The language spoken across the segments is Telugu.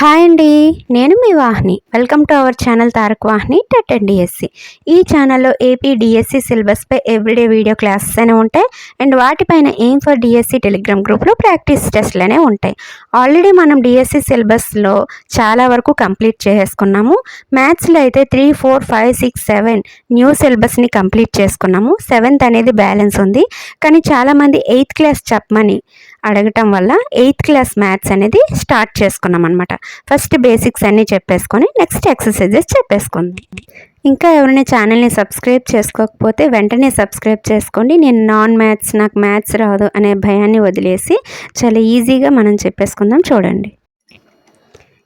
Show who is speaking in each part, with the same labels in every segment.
Speaker 1: హాయ్ అండి నేను మీ Vahini. Welcome to our channel Tarak Vahini TET and DSC. ఈ ఛానల్లో ఏపీ డిఎస్సి సిలబస్పై ఎవ్రీడే వీడియో క్లాసెస్ అనే ఉంటాయి. అండ్ వాటిపైన ఏం ఫర్ డిఎస్సి టెలిగ్రామ్ గ్రూప్లో ప్రాక్టీస్ టెస్ట్లు అనే ఉంటాయి. ఆల్రెడీ మనం డిఎస్సి సిలబస్లో చాలా వరకు కంప్లీట్ చేసేసుకున్నాము. మ్యాథ్స్లో అయితే three four five six seven new సిలబస్ని కంప్లీట్ చేసుకున్నాము. సెవెంత్ అనేది బ్యాలెన్స్ ఉంది. కానీ చాలామంది ఎయిత్ క్లాస్ చెప్పమని అడగటం వల్ల ఎయిత్ క్లాస్ మ్యాథ్స్ అనేది స్టార్ట్ చేసుకున్నాం అనమాట ఫస్ట్ బేసిక్స్ అన్నీ చెప్పేసుకొని నెక్స్ట్ ఎక్సర్సైజెస్ చెప్పేసుకుందాం. ఇంకా ఎవరైనా ఛానల్ని సబ్స్క్రైబ్ చేసుకోకపోతే వెంటనే సబ్స్క్రైబ్ చేసుకోండి. నేను నాన్ మ్యాథ్స్ నాకు మ్యాథ్స్ రాదు అనే భయాన్ని వదిలేసి చాలా ఈజీగా మనం చెప్పేసుకుందాం. చూడండి.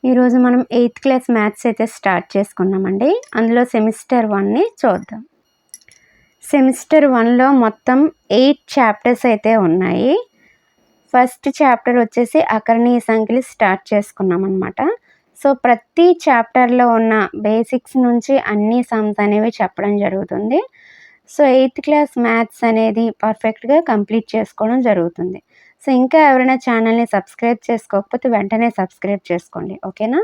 Speaker 1: ఈరోజు మనం ఎయిత్ క్లాస్ మ్యాథ్స్ అయితే స్టార్ట్ చేసుకున్నామండి. అందులో సెమిస్టర్ వన్ని చూద్దాం. సెమిస్టర్ వన్లో మొత్తం ఎయిట్ చాప్టర్స్ అయితే ఉన్నాయి. ఫస్ట్ చాప్టర్ వచ్చేసి అకర్ణీయ సంఖ్యలు స్టార్ట్ చేసుకున్నాం అనమాట సో ప్రతి చాప్టర్లో ఉన్న బేసిక్స్ నుంచి అన్ని సమ్స్ అనేవి చెప్పడం జరుగుతుంది. సో ఎయిత్ క్లాస్ మ్యాథ్స్ అనేది పర్ఫెక్ట్గా కంప్లీట్ చేసుకోవడం జరుగుతుంది. సో ఇంకా ఎవరైనా ఛానల్ని సబ్స్క్రైబ్ చేసుకోకపోతే వెంటనే సబ్స్క్రైబ్ చేసుకోండి. ఓకేనా?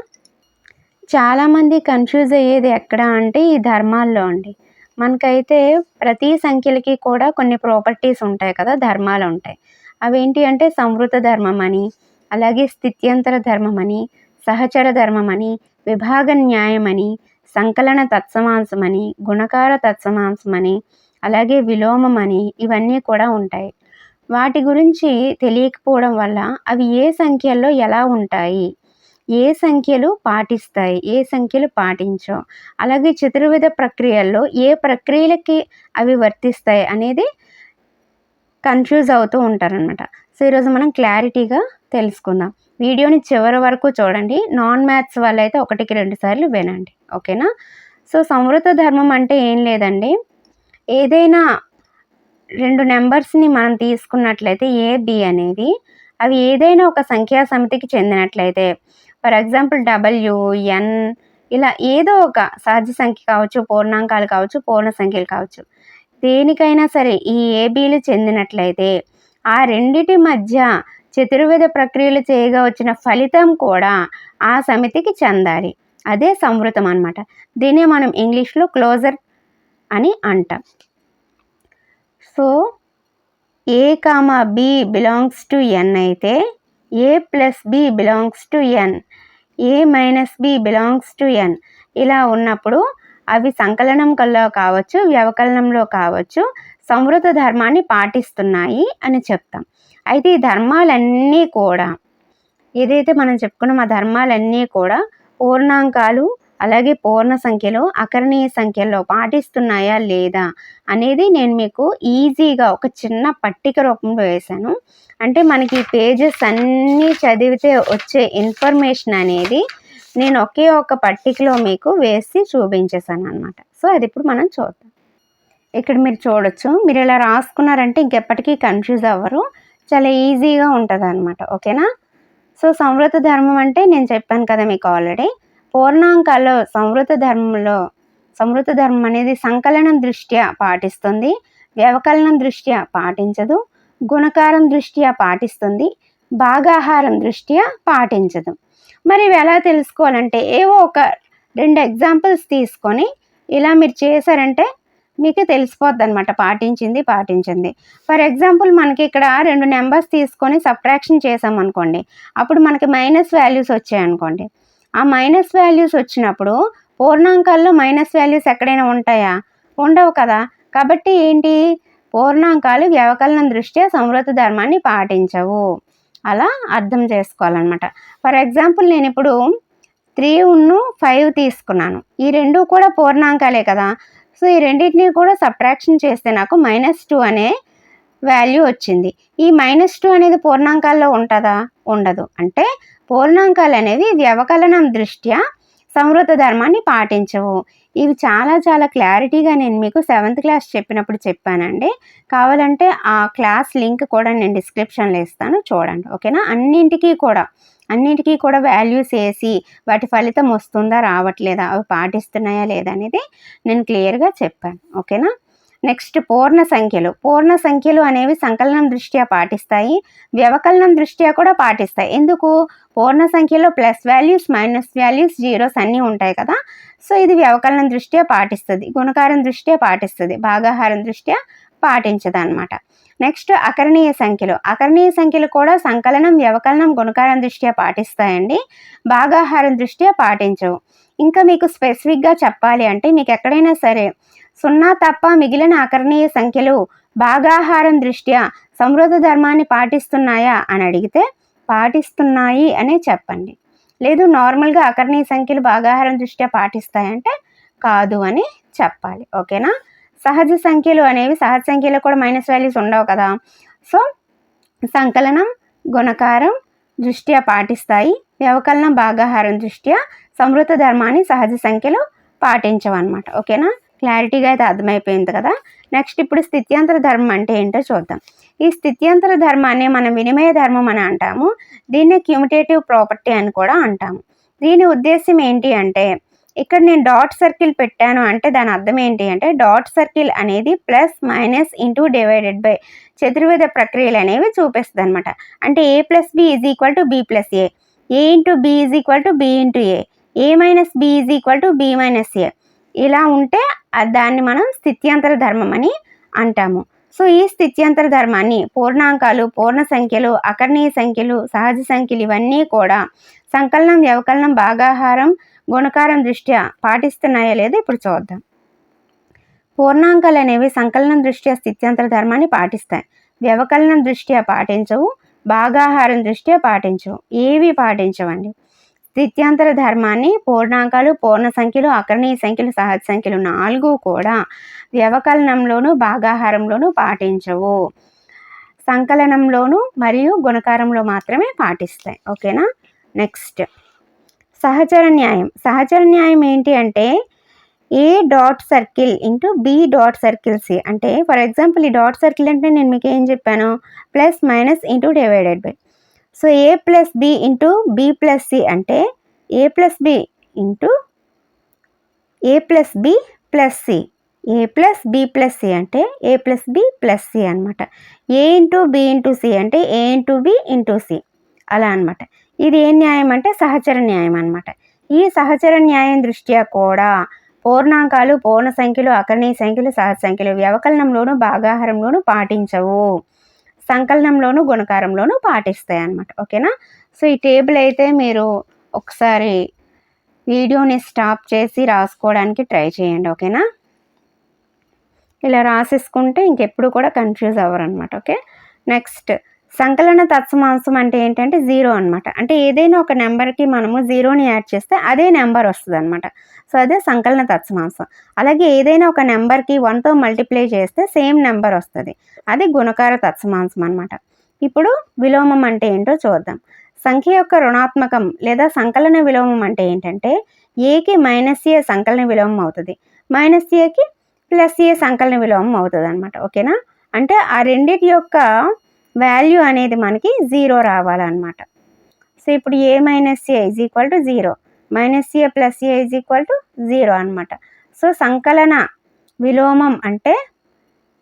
Speaker 1: చాలామంది కన్ఫ్యూజ్ అయ్యేది ఎక్కడ అంటే ఈ ధర్మాల్లో అండి. మనకైతే ప్రతి సంఖ్యలకి కూడా కొన్ని ప్రాపర్టీస్ ఉంటాయి కదా ధర్మాలు ఉంటాయి. అవేంటి అంటే సంవృత ధర్మం అని అలాగే స్థిత్యంతర ధర్మం అని సహచర ధర్మం అని విభాగ న్యాయం అని సంకలన తత్సమాంసం అని గుణకార తత్సమాంసం అని అలాగే విలోమం అని ఇవన్నీ కూడా ఉంటాయి. వాటి గురించి తెలియకపోవడం వల్ల అవి ఏ సంఖ్యల్లో ఎలా ఉంటాయి? ఏ సంఖ్యలు పాటిస్తాయి? ఏ సంఖ్యలు పాటించో? అలాగే చతుర్విధ ప్రక్రియల్లో ఏ ప్రక్రియలకి అవి వర్తిస్తాయి అనేది కన్ఫ్యూజ్ అవుతూ ఉంటారనమాట సో ఈరోజు మనం క్లారిటీగా తెలుసుకుందాం. వీడియోని చివరి వరకు చూడండి. నాన్ మ్యాథ్స్ అయితే ఒకటికి రెండు సార్లు వినండి. ఓకేనా? సో సమృద్ధ ధర్మం అంటే ఏం లేదండి. ఏదైనా రెండు నెంబర్స్ని మనం తీసుకున్నట్లయితే ఏ బి అనేది అవి ఏదైనా ఒక సంఖ్యా సమితికి చెందినట్లయితే ఫర్ ఎగ్జాంపుల్ డబ్ల్యూ ఎన్ ఇలా ఏదో ఒక సహజ సంఖ్య కావచ్చు పూర్ణాంకాలు కావచ్చు పూర్ణ సంఖ్యలు కావచ్చు. దేనికైనా సరే ఈ ఏబీలు చెందినట్లయితే ఆ రెండిటి మధ్య చతుర్విధ ప్రక్రియలు చేయగా వచ్చిన ఫలితం కూడా ఆ సమితికి చెందాలి. అదే సంవృతం అనమాట దీనే మనం ఇంగ్లీష్లో క్లోజర్ అని అంటాం. So A comma B belongs to N అయితే A plus B belongs to N A minus B belongs to N ఇలా ఉన్నప్పుడు అవి సంకలనం కల్లో కావచ్చు వ్యవకలనంలో కావచ్చు సంవృత ధర్మాన్ని పాటిస్తున్నాయి అని చెప్తాం. అయితే ఈ ధర్మాలన్నీ కూడా ఏదైతే మనం చెప్పుకున్నాం ఆ ధర్మాలన్నీ కూడా పూర్ణాంకాలు అలాగే పూర్ణ సంఖ్యలో అకరణీయ సంఖ్యలో పాటిస్తున్నాయా లేదా అనేది నేను మీకు ఈజీగా ఒక చిన్న పట్టిక రూపంలో వేశాను. అంటే మనకి పేజెస్ అన్నీ చదివితే వచ్చే ఇన్ఫర్మేషన్ అనేది నేను ఒకే ఒక పట్టికలో మీకు వేసి చూపించేసాను అనమాట సో అది ఇప్పుడు మనం చూద్దాం. ఇక్కడ మీరు చూడొచ్చు. మీరు ఇలా రాసుకున్నారంటే ఇంకెప్పటికీ కన్ఫ్యూజ్ అవ్వరు. చాలా ఈజీగా ఉంటుంది అనమాట ఓకేనా? సో సంవృత ధర్మం అంటే నేను చెప్పాను కదా మీకు ఆల్రెడీ. పూర్ణాంకాల్లో సంవృత ధర్మంలో సంవృత ధర్మం అనేది సంకలనం దృష్ట్యా పాటిస్తుంది. వ్యవకలనం దృష్ట్యా పాటించదు. గుణకారం దృష్ట్యా పాటిస్తుంది. భాగాహారం దృష్ట్యా పాటించదు. మరి ఇవి ఎలా తెలుసుకోవాలంటే ఏవో ఒక రెండు ఎగ్జాంపుల్స్ తీసుకొని ఇలా మీరు చేశారంటే మీకు తెలిసిపోద్ది అనమాట పాటించింది పాటించింది. ఫర్ ఎగ్జాంపుల్ మనకి ఇక్కడ రెండు నెంబర్స్ తీసుకొని సబ్ట్రాక్షన్ చేసామనుకోండి అప్పుడు మనకి మైనస్ వాల్యూస్ వచ్చాయనుకోండి ఆ మైనస్ వాల్యూస్ వచ్చినప్పుడు పూర్ణాంకాల్లో మైనస్ వాల్యూస్ ఎక్కడైనా ఉంటాయా? ఉండవు కదా. కాబట్టి ఏంటి? పూర్ణాంకాలు వ్యవకలనం దృష్ట్యా సమృద్ధ ధర్మాన్ని పాటించవు. అలా అర్థం చేసుకోవాలన్నమాట. ఫర్ ఎగ్జాంపుల్ నేను ఇప్పుడు త్రీ ఉన్ను ఫైవ్ తీసుకున్నాను. ఈ రెండు కూడా పూర్ణాంకాలే కదా. సో ఈ రెండింటిని కూడా సబ్ట్రాక్షన్ చేస్తే నాకు మైనస్ టూ అనే వాల్యూ వచ్చింది. ఈ మైనస్ టూ అనేది పూర్ణాంకాల్లో ఉంటుందా? ఉండదు. అంటే పూర్ణాంకాలు అనేవి వ్యవకలనం దృష్ట్యా? సంవృత ధర్మాన్ని పాటించవు. ఇవి చాలా చాలా క్లారిటీగా నేను మీకు సెవెంత్ క్లాస్ చెప్పినప్పుడు చెప్పానండి. కావాలంటే ఆ క్లాస్ లింక్ కూడా నేను డిస్క్రిప్షన్లో ఇస్తాను చూడండి ఓకేనా? అన్నింటికీ కూడా అన్నింటికీ కూడా వాల్యూస్ వేసి వాటి ఫలితం వస్తుందా రావట్లేదా అవి పాటిస్తున్నాయా లేదా అనేది నేను క్లియర్గా చెప్పాను ఓకేనా? నెక్స్ట్ పూర్ణ సంఖ్యలు. పూర్ణ సంఖ్యలు అనేవి సంకలనం దృష్ట్యా పాటిస్తాయి వ్యవకలనం దృష్ట్యా కూడా పాటిస్తాయి. ఎందుకు? పూర్ణ సంఖ్యలో plus values minus values zeros అన్నీ ఉంటాయి కదా. సో ఇది వ్యవకలనం దృష్ట్యా పాటిస్తుంది గుణకారం దృష్ట్యా పాటిస్తుంది భాగాహారం దృష్ట్యా పాటించదు అనమాట నెక్స్ట్ అకరణీయ సంఖ్యలు. అకరణీయ సంఖ్యలు కూడా సంకలనం వ్యవకలనం గుణకారం దృష్ట్యా పాటిస్తాయండి. భాగాహారం దృష్ట్యా పాటించవు. ఇంకా మీకు స్పెసిఫిక్గా చెప్పాలి అంటే మీకు ఎక్కడైనా సరే సున్నా తప్ప మిగిలిన అకరణీయ సంఖ్యలు భాగాహారం దృష్ట్యా సమృద్ధ ధర్మాన్ని పాటిస్తున్నాయా అని అడిగితే పాటిస్తున్నాయి అనే చెప్పండి. లేదు నార్మల్గా అకర్ణీయ సంఖ్యలు భాగాహారం దృష్ట్యా పాటిస్తాయంటే కాదు అని చెప్పాలి. ఓకేనా? సహజ సంఖ్యలు అనేవి సహజ సంఖ్యలో కూడా మైనస్ వాల్యూస్ ఉండవు కదా. సో సంకలనం గుణకారం దృష్ట్యా పాటిస్తాయి. వ్యవకలనం భాగాహారం దృష్ట్యా సమృద్ధ ధర్మాన్ని సహజ సంఖ్యలు పాటించవన్నమాట. ఓకేనా? క్లారిటీగా అయితే అర్థమైపోయింది కదా. నెక్స్ట్ ఇప్పుడు స్థిత్యంతర ధర్మం అంటే ఏంటో చూద్దాం. ఈ స్థిత్యంతర ధర్మాన్ని మనం వినిమయ ధర్మం అని అంటాము. దీన్ని క్యూమిటేటివ్ ప్రాపర్టీ అని కూడా అంటాము. దీని ఉద్దేశం ఏంటి అంటే ఇక్కడ నేను డాట్ సర్కిల్ పెట్టాను అంటే దాని అర్థం ఏంటి అంటే డాట్ సర్కిల్ అనేది plus minus into divided by చతుర్విధ ప్రక్రియలు అనేవి చూపిస్తుంది అనమాట అంటే A plus B is equal to B plus A. A into B is equal to B into A. A minus B is equal to B minus A. ఇలా ఉంటే దాన్ని మనం స్థిత్యంతర ధర్మం అని అంటాము. సో ఈ స్థిత్యంతర ధర్మాన్ని పూర్ణాంకాలు పూర్ణ సంఖ్యలు అకర్ణీయ సంఖ్యలు సహజ సంఖ్యలు ఇవన్నీ కూడా సంకలనం వ్యవకలనం భాగాహారం గుణకారం దృష్ట్యా పాటిస్తున్నాయో లేదో ఇప్పుడు చూద్దాం. పూర్ణాంకాలు అనేవి సంకలనం దృష్ట్యా స్థిత్యంతర ధర్మాన్ని పాటిస్తాయి. వ్యవకలనం దృష్ట్యా పాటించవు భాగాహారం దృష్ట్యా పాటించవు ఏవి పాటించవండి. స్థిత్యంతర ధర్మాన్ని పూర్ణాంకాలు పూర్ణ సంఖ్యలు అకరణీయ సంఖ్యలు సహజ సంఖ్యలు నాలుగు కూడా వ్యవకలనంలోను భాగాహారంలోనూ పాటించవు. సంకలనంలోను మరియు గుణకారంలో మాత్రమే పాటిస్తాయి. ఓకేనా? నెక్స్ట్. సహచర న్యాయం. సహచర న్యాయం ఏంటి అంటే A dot circle into B dot circle C. అంటే ఫర్ ఎగ్జాంపుల్ ఈ డాట్ సర్కిల్ అంటే నేను మీకు ఏం చెప్పాను? Plus minus into divided by. So A plus B into B plus C అంటే A plus B into A plus B plus C A plus B plus C అంటే A plus B plus C అనమాట A into B into C అంటే A into B into C అలా అనమాట ఇది ఏ న్యాయం అంటే సహచర న్యాయం అనమాట ఈ సహచర న్యాయం దృష్ట్యా కూడా పూర్ణాంకాలు పూర్ణ సంఖ్యలు అకర్ణీయ సంఖ్యలు సహజ సంఖ్యలు వ్యవకలనంలోను భాగాహారంలోను పాటించవు. సంకలనంలోను గుణకారంలోను పాటిస్తాయి అన్నమాట ఓకేనా? సో ఈ టేబుల్ అయితే మీరు ఒకసారి వీడియోని స్టాప్ చేసి రాసుకోవడానికి ట్రై చేయండి. ఓకేనా? ఇలా రాసేసుకుంటే ఇంకెప్పుడు కూడా కన్ఫ్యూజ్ అవ్వరు అనమాట ఓకే? నెక్స్ట్ సంకలన తత్సమాంసం అంటే ఏంటంటే జీరో అనమాట అంటే ఏదైనా ఒక నెంబర్కి మనము జీరోని యాడ్ చేస్తే అదే నెంబర్ వస్తుంది అనమాట సో అదే సంకలన తత్సమాంసం అలాగే ఏదైనా ఒక నెంబర్కి వన్తో మల్టిప్లై చేస్తే సేమ్ నెంబర్ వస్తుంది. అది గుణకార తత్సమాంసం అనమాట ఇప్పుడు విలోమం అంటే ఏంటో చూద్దాం. సంఖ్య యొక్క రుణాత్మకం లేదా సంకలన విలోమం అంటే ఏంటంటే ఏకి మైనస్ ఏ సంకలన విలోమం అవుతుంది. మైనస్ ఏకి ప్లస్ ఏ సంకలన విలోమం అవుతుంది అనమాట ఓకేనా? అంటే ఆ రెండింటి యొక్క వాల్యూ అనేది మనకి జీరో రావాలన్నమాట. సో ఇప్పుడు A minus A is equal to zero? Minus A plus A is equal to zero అనమాట సో సంకలన విలోమం అంటే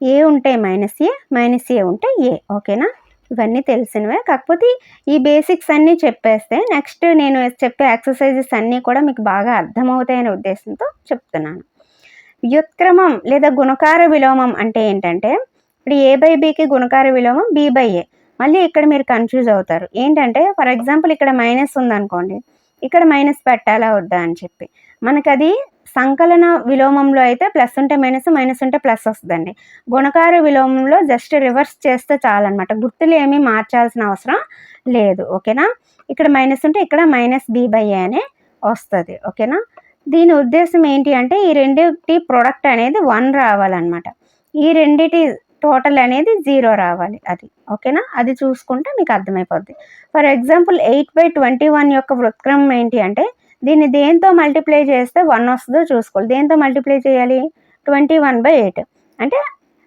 Speaker 1: ఏ ఉంటే మైనస్ ఏ మైనస్ ఏ ఉంటే ఏ. ఓకేనా? ఇవన్నీ తెలిసినవే. కాకపోతే ఈ బేసిక్స్ అన్నీ చెప్పేస్తే నెక్స్ట్ నేను చెప్పే ఎక్సర్సైజెస్ అన్నీ కూడా మీకు బాగా అర్థమవుతాయనే ఉద్దేశంతో చెప్తున్నాను. వ్యుత్క్రమం లేదా గుణకార విలోమం అంటే ఏంటంటే ఇప్పుడు ఏ బై బికి గుణకార విలోమం బి బై ఏ మళ్ళీ ఇక్కడ మీరు కన్ఫ్యూజ్ అవుతారు. ఏంటంటే ఫర్ ఎగ్జాంపుల్ ఇక్కడ మైనస్ ఉందనుకోండి. ఇక్కడ మైనస్ పెట్టాలా వద్దా అని చెప్పి. మనకు అది సంకలన విలోమంలో అయితే ప్లస్ ఉంటే మైనస్ మైనస్ ఉంటే ప్లస్ వస్తుందండి. గుణకార విలోమంలో జస్ట్ రివర్స్ చేస్తే చాలన్నమాట. గుర్తులు ఏమీ మార్చాల్సిన అవసరం లేదు. ఓకేనా? ఇక్కడ మైనస్ ఉంటే ఇక్కడ మైనస్ బి బై ఏ అనే వస్తుంది. ఓకేనా? దీని ఉద్దేశం ఏంటి అంటే ఈ రెండింటి ప్రొడక్ట్ అనేది వన్ రావాలన్నమాట. ఈ రెండిటి టోటల్ అనేది జీరో రావాలి అది ఓకేనా? అది చూసుకుంటే మీకు అర్థమైపోద్ది. For example eight by twenty one యొక్క వృత్క్రమం ఏంటి అంటే దీన్ని దేంతో మల్టిప్లై చేస్తే వన్ వస్తుందో చూసుకోవాలి. దేంతో మల్టిప్లై చేయాలి? Twenty one by eight. అంటే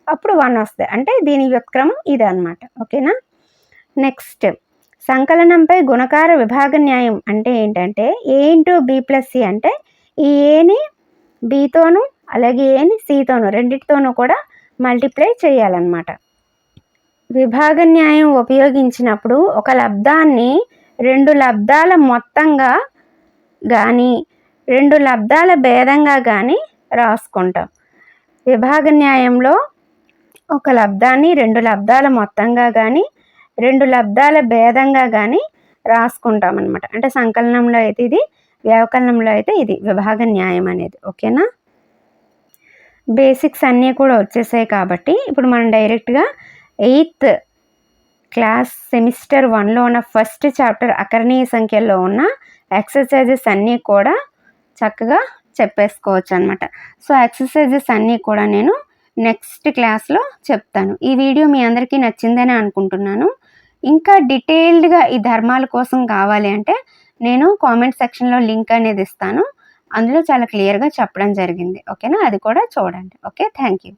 Speaker 1: అప్పుడు వన్ వస్తుంది అంటే దీని వ్యుత్క్రమం ఇది అనమాట ఓకేనా? నెక్స్ట్ సంకలనంపై గుణకార విభాగ న్యాయం అంటే ఏంటంటే A into B plus C అంటే ఈ ఏని బీతోను అలాగే ఏని సితోను రెండింటితోనూ కూడా మల్టిప్లై చేయాలన్నమాట. విభాగ న్యాయం ఉపయోగించినప్పుడు ఒక లబ్ధాన్ని రెండు లబ్ధాల మొత్తంగా కానీ రెండు లబ్ధాల భేదంగా కానీ రాసుకుంటాం. విభాగ న్యాయంలో ఒక లబ్ధాన్ని రెండు లబ్ధాల మొత్తంగా కానీ రెండు లబ్ధాల భేదంగా కానీ రాసుకుంటాం అనమాట అంటే సంకలనంలో అయితే ఇది వ్యవకలనంలో అయితే ఇది విభాగ న్యాయం అనేది. ఓకేనా? బేసిక్స్ అన్నీ కూడా వచ్చేసాయి కాబట్టి ఇప్పుడు మనం డైరెక్ట్గా ఎయిత్ క్లాస్ సెమిస్టర్ వన్లో ఉన్న ఫస్ట్ చాప్టర్ అకరణీయ సంఖ్యలో ఉన్న ఎక్సర్సైజెస్ అన్నీ కూడా చక్కగా చెప్పేసుకోవచ్చు అనమాట సో ఎక్సర్సైజెస్ అన్నీ కూడా నేను నెక్స్ట్ క్లాస్లో చెప్తాను. ఈ వీడియో మీ అందరికీ నచ్చిందని అనుకుంటున్నాను. ఇంకా డీటెయిల్డ్గా ఈ ధర్మాల కోసం కావాలి అంటే నేను కామెంట్ సెక్షన్లో లింక్ అనేది ఇస్తాను. అందులో చాలా క్లియర్గా చెప్పడం జరిగింది. ఓకేనా అది కూడా చూడండి. Okay thank you